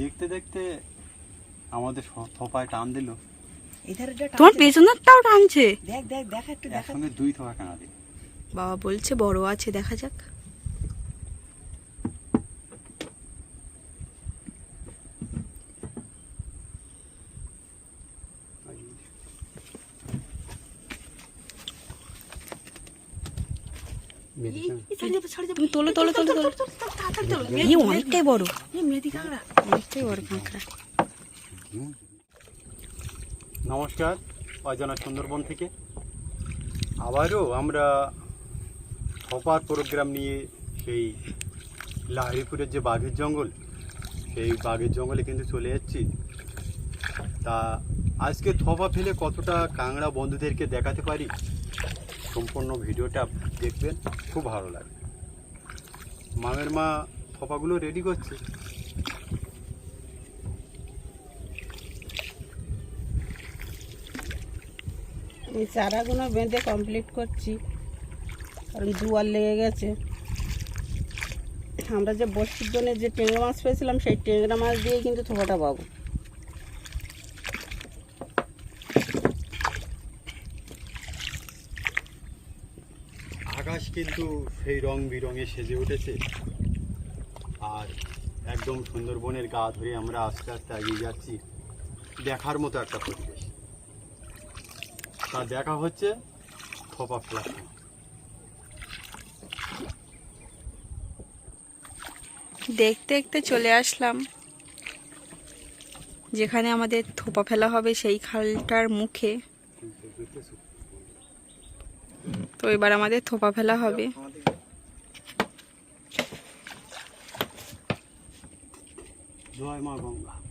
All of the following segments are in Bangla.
দেখতে দেখতে আমাদের থোপায় টান দিল। তোমার পেছনেরটাও টানছে? দেখ দেখ দেখ একটু দেখা একসঙ্গে দুই থোপা কানা দিল। বাবা বলছে বড় আছে দেখা যাক। তুমি তোলো তোলো তোলো তোলো। এই অনেকটাই বড়। নমস্কার, অজানা সুন্দরবন থেকে। আবারও আমরা থপার প্রোগ্রাম নিয়ে সেই লাহিড়িপুরের যে বাঘের জঙ্গল, সেই বাঘের জঙ্গলে কিন্তু চলে যাচ্ছি তা আজকে থপা ফেলে কতটা কাংড়া বন্ধুদেরকে দেখাতে পারি, সম্পূর্ণ ভিডিওটা দেখবেন, খুব ভালো লাগবে। মামের মা থপাগুলো রেডি করছে। এই চারাগুলো বেঁধে কমপ্লিট করছি। কারণ দুয়ার লেগে গেছে। আমরা যে বর্ষির জন্য যে টেংরা মাছ পেয়েছিলাম, সেই টেংরা মাছ দিয়ে কিন্তু থোকাটা পাবো। আকাশ কিন্তু সেই রং বিরঙে সেজে উঠেছে। আর একদম সুন্দরবনের গা ধরে আমরা আস্তে আস্তে এগিয়ে যাচ্ছি। দেখার মতো একটা পরিবেশ। তা দেখা হচ্ছে থোপা সময়। দেখতে দেখতে চলে আসলাম। যেখানে আমাদের থোপা ফেলা হবে সেই খালটার মুখে। তো এবার আমাদের থোপা ফেলা হবে। জয় মা গঙ্গা।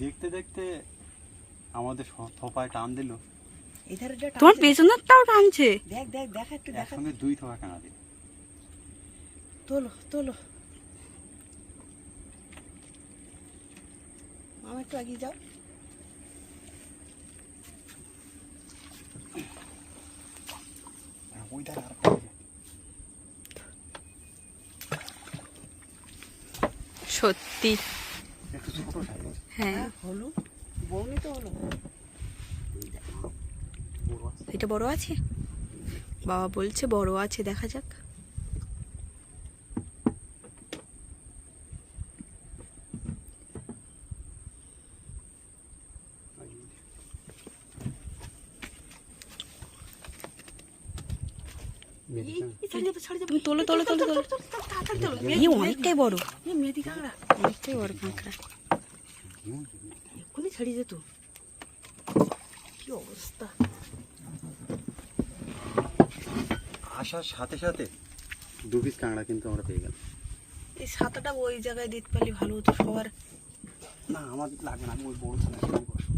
দেখতে দেখতে আমাদের থোপায় টান দিল। তোমার পেছনেরটাও টানছে? দেখ দেখ দেখ একটু দেখা একসঙ্গে দুই থোপা কানা দিল। তোলো তোলো। মামা একটু এগিয়ে যাও। ওই সত্যি। একটু ছোট সাইজ। হ্যাঁ। বৌনি তো হলো এটা বড় আছে? বাবা বলছে বড় আছে দেখা যাক। তোলো তোলো তোলো তোলো। অনেকটাই বড়। অনেকটাই বড় কাঁকড়া। এক্ষুনি ছেড়ে যেত কি অবস্থা? আসার সাথে সাথে দু পিস কাঁকড়া কিন্তু আমরা পেয়ে গেলাম। এই সাঁতারটা ওই জায়গায় দিতে পারলে ভালো হতো সবার। না আমার লাগবে না আমি ওই বড় ছেলে সাথে বসবো।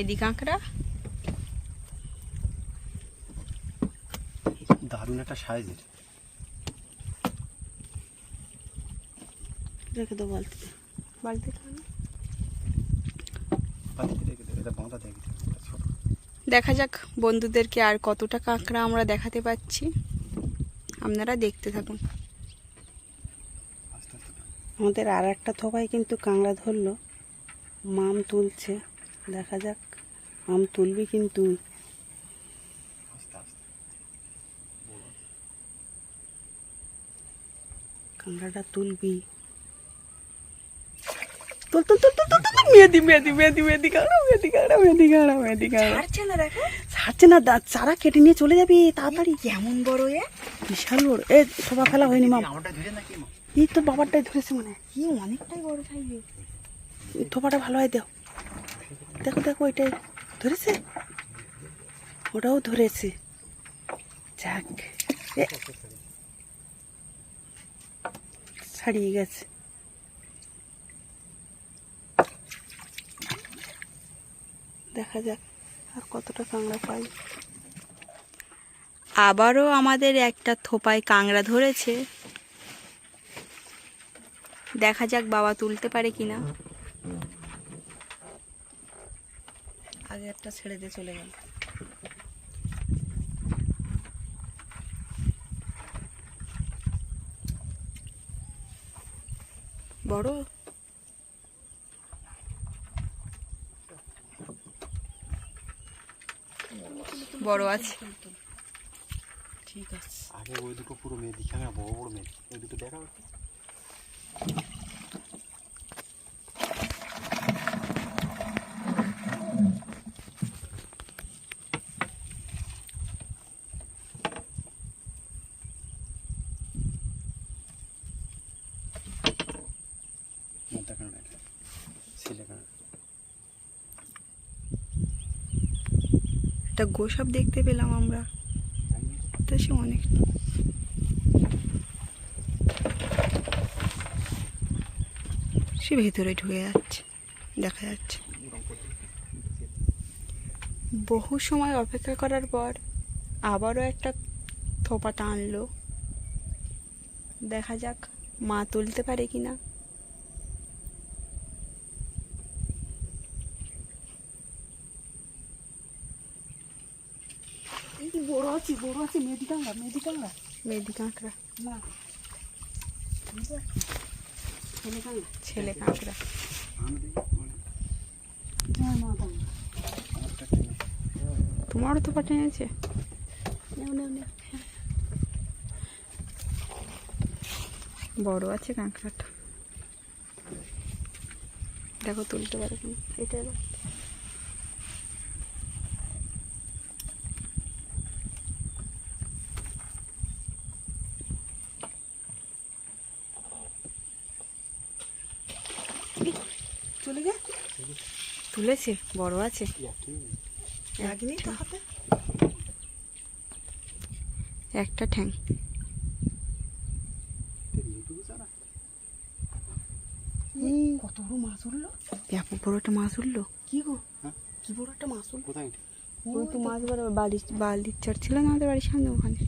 মেদি কাঁকড়া দারুণ একটা সাইজের। রেখে দেবো বালতিতে। বালতি বাড়িতে রেখে দেবে এটা বাঁধা দেখে যাক বন্ধুদেরকে আর কতটা কাঁকড়া আমরা দেখাতে পাচ্ছি। আপনারা দেখতে থাকুন। আমাদের আর একটা থোকায় কিন্তু কাঁকড়া ধরলো। মাম তুলছে দেখা যাক। মাম তুলবি কিন্তু। আস্তে আস্তে। কাঁকড়াটা তুলবি। তুল তুল তুল তুল তুল তুল মেদি মেদি মেদি মেদি কাঁকড়া মেদি কাঁকড়া মেদি কাঁকড়া মেদি কাঁকড়া ছাড়ছে না দেখো। ছাড়ছে না চারা কেটে নিয়ে চলে যাবি তাড়াতাড়ি। কেমন বড় এ? বিশাল বড়। এ থোপা ফেলা হয়নি মা। এই তো বাবারটাই ধরেছে মানে কি অনেকটাই বড় থোপাটা ভালো হয় দাও দেখো দেখো ওইটাই ধরেছে? ওটাও ধরেছে। যাক হারিয়ে গেছে। দেখা যাক আর কতটা কাঁকড়া পাই। আবারও আমাদের একটা থোপায় কাংড়া ধরেছে। দেখা যাক বাবা তুলতে পারে কিনা। একটা ছেড়ে দিয়ে চলে গেল। বড়? বড় আছে। ঠিক আছে। আগে ওই দুটো পুরো মেয়ে দিকে না বড় বড় মেয়ে। ওই দুটো দেখা হচ্ছে মোটা কাঁকড়া এটা, ছেলে কাঁকড়া। একটা গোসাপ দেখতে পেলাম আমরা। তো সে অনেক সে ভেতরে ঢুকে যাচ্ছে, দেখা যাচ্ছে। বহু সময় অপেক্ষা করার পর আবারও একটা থোপা টানলো দেখা যাক মা তুলতে পারে কিনা এই যে বড় আছে বড় আছে মেদি কাঁকড়া মেদি কাঁকড়া মেদি কাঁকড়া না ছেলে কাঁকড়া ছেলে কাঁকড়া। তোমারও নেও নেও বড় আছে কাঁকড়াটা দেখো তুলতে পারে এটা চলে গে তুলেছে বড় আছে। একই। তো হাতে? একটা ঠ্যাং। কত বড় মাছ উঠল। ব্যাপক বড় একটা মাছ উঠল। কি গো? হ্যাঁ? কি বড় একটা মাছ উঠল? কোথায় ওই তো মাছ বড় বালির বালির চর ছিল না আমাদের বাড়ির সামনে ওখানে।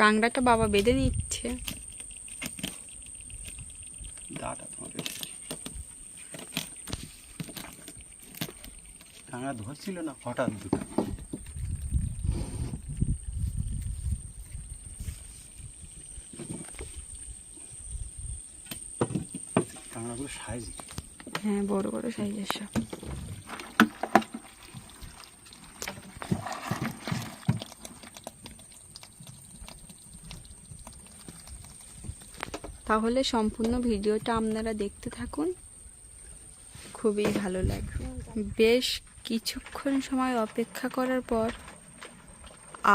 কাংড়াটা বাবা বেঁধে নিচ্ছে। কাঁকড়া ধরছিল না হঠাৎ দুটো? কাঁকড়াগুলো সাইজ হ্যাঁ বড় বড় সাইজের সব। তাহলে সম্পূর্ণ ভিডিওটা আপনারা দেখতে থাকুন। খুবই ভালো লাগবে। বেশ কিছুক্ষণ সময় অপেক্ষা করার পর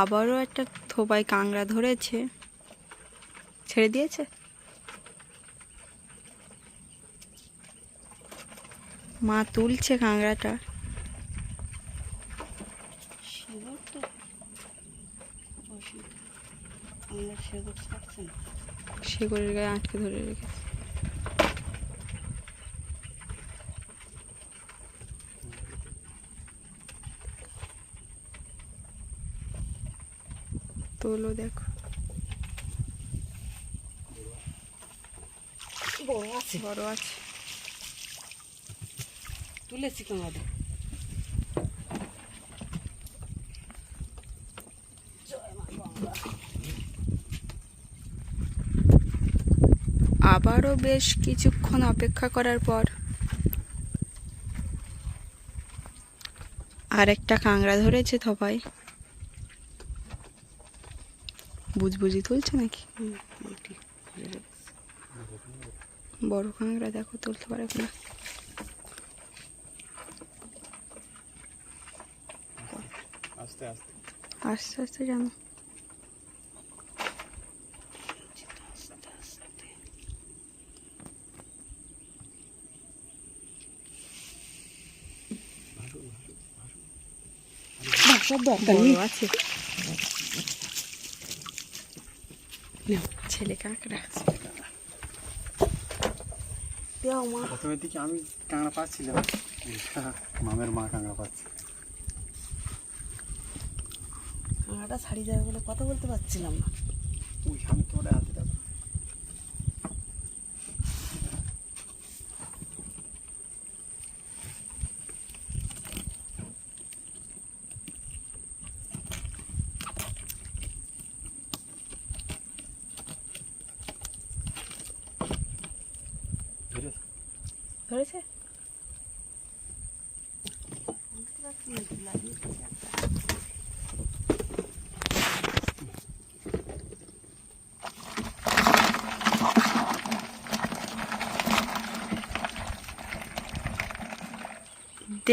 আবারও একটা থোপায় কাংড়া ধরেছে। ছেড়ে দিয়েছে? মা তুলছে কাংড়াটা সেগুলো তো অসুবিধা। আমরা সেগুলো ছাড়ছে না। শেকড়ের গায়ে আটকে ধরে রেখেছে। তোলো দেখো। বড় আছে। বড় আছে। তুলেছি কাঁকড়া আবারও বেশ কিছুক্ষণ অপেক্ষা করার পর আর একটা কাংড়া ধরেছে থপায় বুঝবুঝি তুলছে নাকি? বড় কাংড়া দেখো তুলতে পারে কিনা? আস্তে আস্তে। আস্তে আস্তে জানো। বাসার দরকার দিকে আমি কাঁকড়া পাচ্ছিলাম। মামের মা কাঁকড়া পাচ্ছে। কাঁকড়াটা ছাড়িয়ে যাবে বলে কথা বলতে পারছিলাম না। ওই আমি তো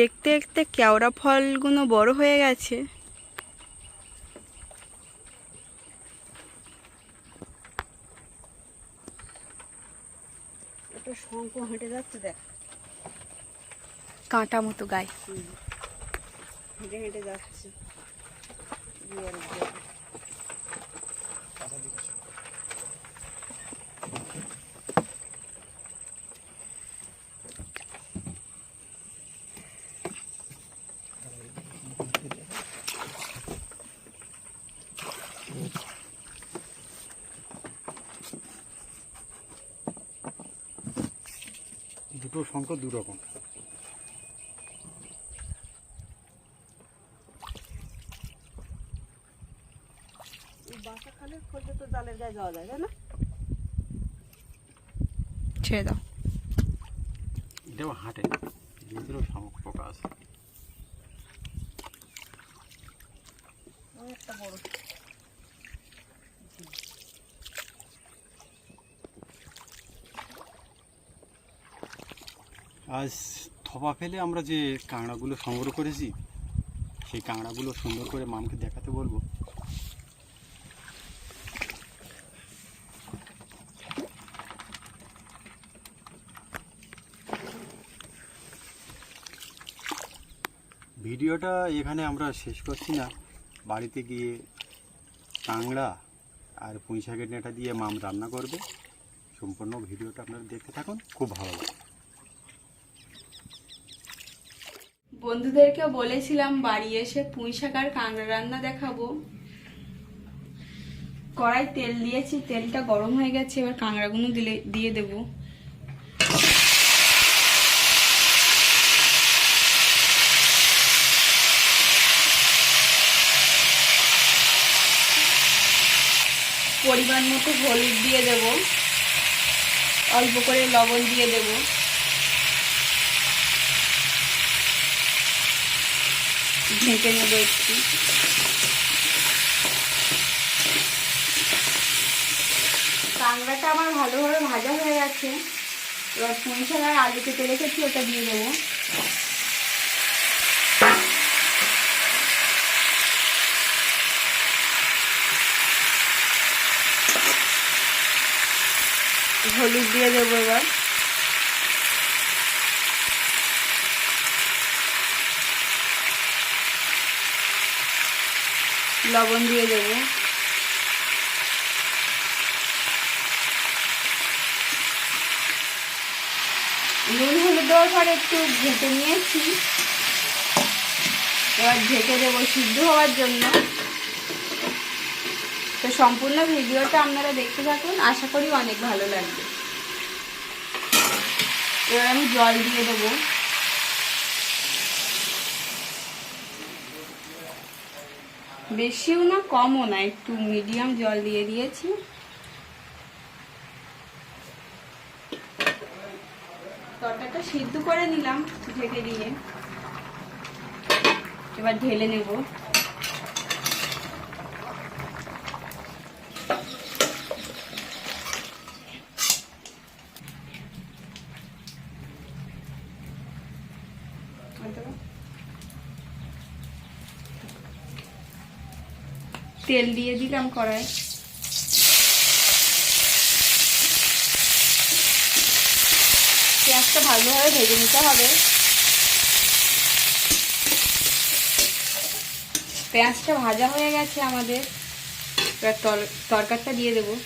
দেখতে দেখতে কেওড়া ফলগুলো বড় হয়ে গেছে। একটা শঙ্খ হেঁটে যাচ্ছে দেখ। কাঁটা মতো গায়ে। হেঁটে হেঁটে যাচ্ছে। যায় তাই না? ছেড়ে দাও। এটাও হাঁটে ভিতরেও শামুক পোকা আছে। একটা বড়। আজ থপা ফেলে আমরা যে কাঁকড়াগুলো সংগ্রহ করেছি, সেই কাঁকড়াগুলো সুন্দর করে মামকে দেখাতে বলব। ভিডিওটা এখানে আমরা শেষ করছি না। বাড়িতে গিয়ে কাঁকড়া আর পুঁই শাকের নেটা দিয়ে মাম রান্না করবে। সম্পূর্ণ ভিডিওটা আপনারা দেখতে থাকুন। খুব ভালো লাগবে। বন্ধুদেরকে বলেছিলাম বাড়ি এসে পুঁই শাক আর কাঁকড়া রান্না দেখাবো। কড়াই তেল দিয়েছি, তেলটা গরম হয়ে গেছে, এবার কাঁকড়াগুলো দিলে, দিয়ে দেবো। পরিমাণ মতো হলুদ দিয়ে দেব। অল্প করে লবণ দিয়ে দেবো। ঢেকে নেব একটু। কাঁকড়াটা আমার ভালোভাবে ভাজা হয়ে গেছে। এবার পুঁই আর আলু কেটে রেখেছি, ওটা দিয়ে দেবো। হলুদ দিয়ে দেবো এবার। লবণ দিয়ে দেবো। নুন, হলুদ দেওয়ার পরে একটু ঢেকে নিয়েছি। এবার ঢেকে দেবো সিদ্ধ হওয়ার জন্য। তো সম্পূর্ণ ভিডিওটা আপনারা দেখতে থাকুন, আশা করি অনেক ভালো লাগবে। এবার আমি জল দিয়ে দেবো। বেশিও না, কমও না। একটু মিডিয়াম জল দিয়ে দিয়েছি। তরকারিটা সিদ্ধ করে নিলাম ঢেকে দিয়ে। এবার ঢেলে নেব। তেল দিয়ে দিলাম কড়াই। পেঁয়াজটা ভালোভাবে ভেজে নিতে হবে। পেঁয়াজটা ভাজা হয়ে গেছে আমাদের। এবার তর- তরকারিটা দিয়ে দেবো।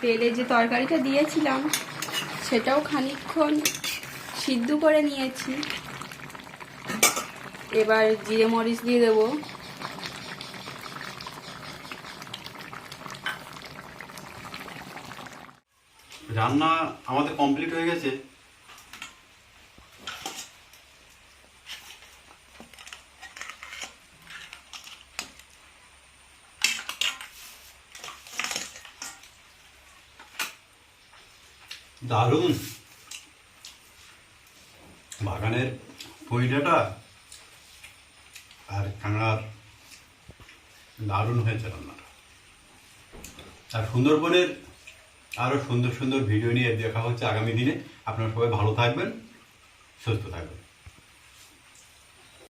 তেলে যে তরকারিটা দিয়েছিলাম, সেটাও খানিকক্ষণ সিদ্ধ করে নিয়েছি। এবার জিরে মরিচ দিয়ে দেবো। রান্না আমাদের কমপ্লিট হয়ে গেছে। দারুণ। বাগানের পইডাটা কাঁকড়ার দারুণ হয়েছে রান্নাটা। আর সুন্দরবনের আরও সুন্দর সুন্দর ভিডিও নিয়ে দেখা হচ্ছে আগামী দিনে। আপনারা সবাই ভালো থাকবেন, সুস্থ থাকবেন।